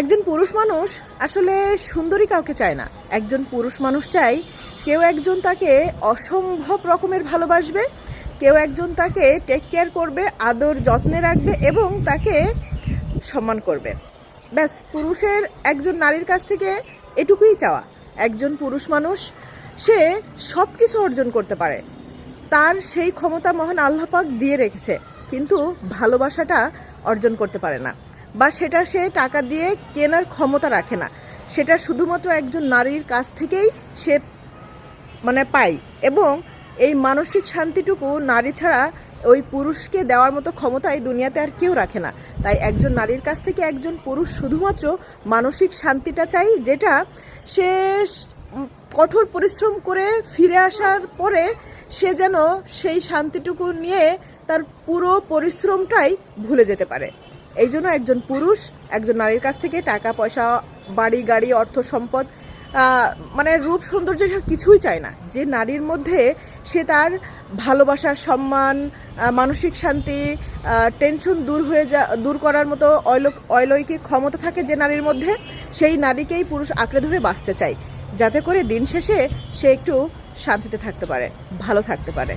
একজন পুরুষ মানুষ আসলে সুন্দরী কাউকে চায় না। একজন পুরুষ মানুষ চাই কেউ একজন তাকে অসম্ভব রকমের ভালোবাসবে, কেউ একজন তাকে টেক কেয়ার করবে, আদর যত্নে রাখবে এবং তাকে সম্মান করবে। ব্যাস, পুরুষের একজন নারীর কাছ থেকে এটুকুই চাওয়া। একজন পুরুষ মানুষ, সে সব কিছু অর্জন করতে পারে। তার সেই ক্ষমতা মহান আল্লাহ পাক দিয়ে রেখেছে, কিন্তু ভালোবাসাটা অর্জন করতে পারে না। বা সেটা সে টাকা দিয়ে কেনার ক্ষমতা রাখে না। সেটা শুধুমাত্র একজন নারীর কাছ থেকেই সে মানে পায় এবং এই মানসিক শান্তিটুকু নারী ছাড়া ওই পুরুষকে দেওয়ার মতো ক্ষমতা এই দুনিয়াতে আর কেউ রাখে না। তাই একজন নারীর কাছ থেকে একজন পুরুষ শুধুমাত্র মানসিক শান্তিটা চাই, যেটা সে কঠোর পরিশ্রম করে ফিরে আসার পরে সে যেন সেই শান্তিটুকু নিয়ে তার পুরো পরিশ্রমটাই ভুলে যেতে পারে। এই জন্য একজন পুরুষ, একজন নারীর কাছ থেকে টাকা, পয়সা, বাড়ি, গাড়ি, অর্থ সম্পদ মানে রূপ সৌন্দর্য কিছুই চায় না। যে নারীর মধ্যে সে তার ভালোবাসা সম্মান মানসিক শান্তি টেনশন দূর হয়ে যা, দূর করার মতো অলৌকিক ক্ষমতা থাকে যে নারীর মধ্যে, সেই নারীকেই পুরুষ আঁকড়ে ধরে বাঁচতে চায়। যাতে করে দিন শেষে সে একটু শান্তিতে থাকতে পারে, ভালো থাকতে পারে।